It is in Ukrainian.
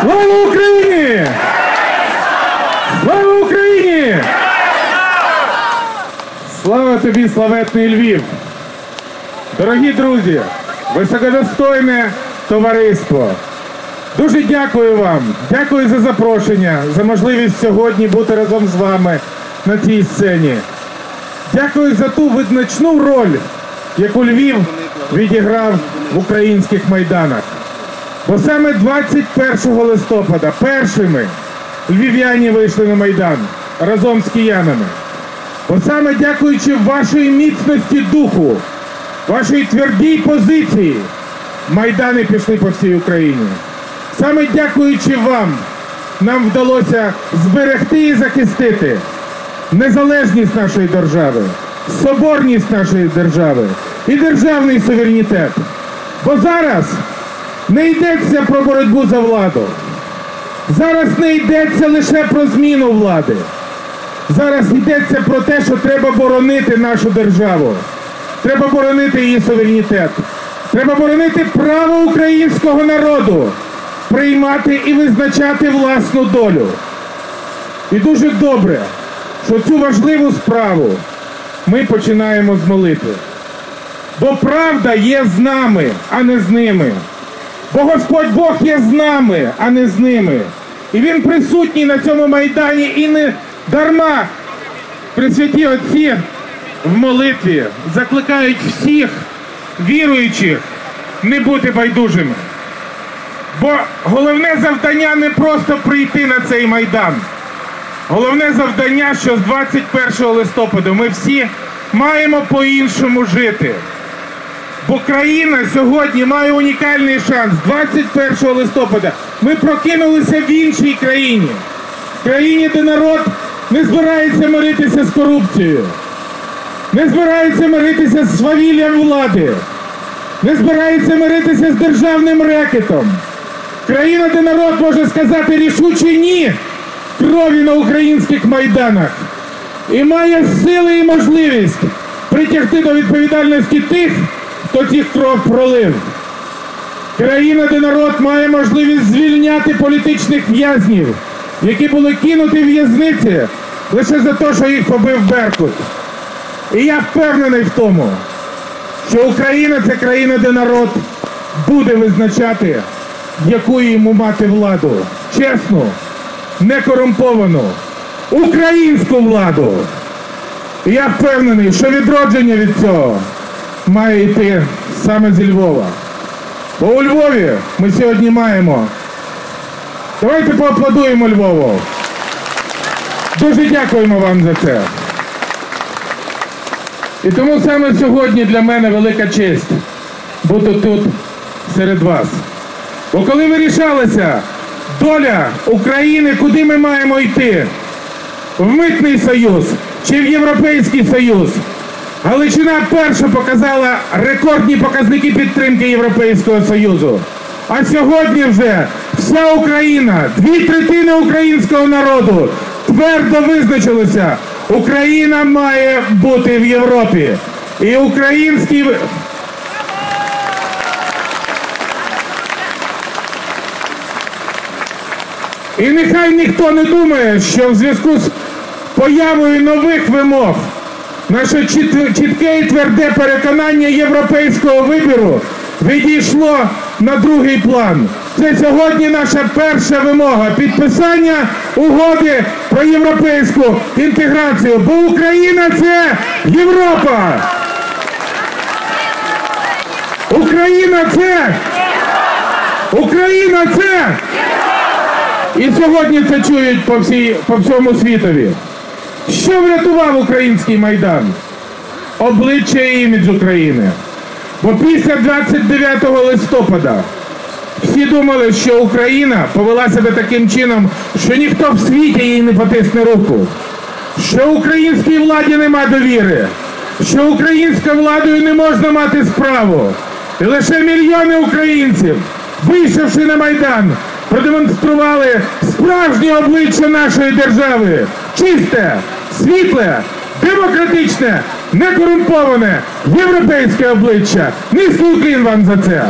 Слава Україні! Слава Україні! Слава тобі, славетний Львів! Дорогі друзі, високодостойне товариство! Дуже дякую вам, дякую за запрошення, за можливість сьогодні бути разом з вами на цій сцені. Дякую за ту визначну роль, яку Львів відіграв в українських майданах. Бо саме 21 листопада першими львів'яні вийшли на Майдан разом з киянами. Бо саме дякуючи вашої міцності духу, вашій твердій позиції, майдани пішли по всій Україні. Саме дякуючи вам, нам вдалося зберегти і захистити незалежність нашої держави, соборність нашої держави і державний суверенітет. Бо зараз не йдеться про боротьбу за владу. Зараз не йдеться лише про зміну влади. Зараз йдеться про те, що треба боронити нашу державу. Треба боронити її суверенітет. Треба боронити право українського народу приймати і визначати власну долю. І дуже добре, що цю важливу справу ми починаємо з молитви. Бо правда є з нами, а не з ними. Бо Господь Бог є з нами, а не з ними. І Він присутній на цьому майдані і не дарма Пресвяті Отці в молитві закликають всіх віруючих не бути байдужими. Бо головне завдання не просто прийти на цей майдан. Головне завдання, що з 21 листопада ми всі маємо по-іншому жити. Бо країна сьогодні має унікальний шанс. 21 листопада ми прокинулися в іншій країні. Країні, де народ не збирається миритися з корупцією, не збирається миритися з свавіллям влади, не збирається миритися з державним рекетом. Країна, де народ може сказати рішуче ні крові на українських майданах і має сили і можливість притягти до відповідальності тих, цих кров пролив. Країна, де народ має можливість звільняти політичних в'язнів, які були кинуті в в'язниці лише за те, що їх побив Беркут. І я впевнений в тому, що Україна це країна, де народ буде визначати, яку йому мати владу. Чесну, некорумповану, українську владу. І я впевнений, що відродження від цього має йти саме зі Львова. Бо у Львові ми сьогодні маємо. Давайте поаплодуємо Львову. Дуже дякуємо вам за це. І тому саме сьогодні для мене велика честь бути тут серед вас. Бо коли вирішалася доля України, куди ми маємо йти, в Митний Союз чи в Європейський Союз, Галичина перша показала рекордні показники підтримки Європейського Союзу. А сьогодні вже вся Україна, дві третини українського народу твердо визначилися. Україна має бути в Європі. І український І нехай ніхто не думає, що в зв'язку з появою нових вимог наше чітке і тверде переконання європейського вибору відійшло на другий план. Це сьогодні наша перша вимога підписання угоди про європейську інтеграцію. Бо Україна це Європа. Україна це Україна це і сьогодні це чують по, всій, по всьому світові. Що врятував український майдан? Обличчя і імідж України. Бо після 29 листопада всі думали, що Україна повела себе таким чином, що ніхто в світі їй не потисне руку, що українській владі нема довіри, що українською владою не можна мати справу. І лише мільйони українців, вийшовши на Майдан, продемонстрували справжнє обличчя нашої держави. Чисте, світле, демократичне, некорумповане, європейське обличчя. Низький уклін вам за це.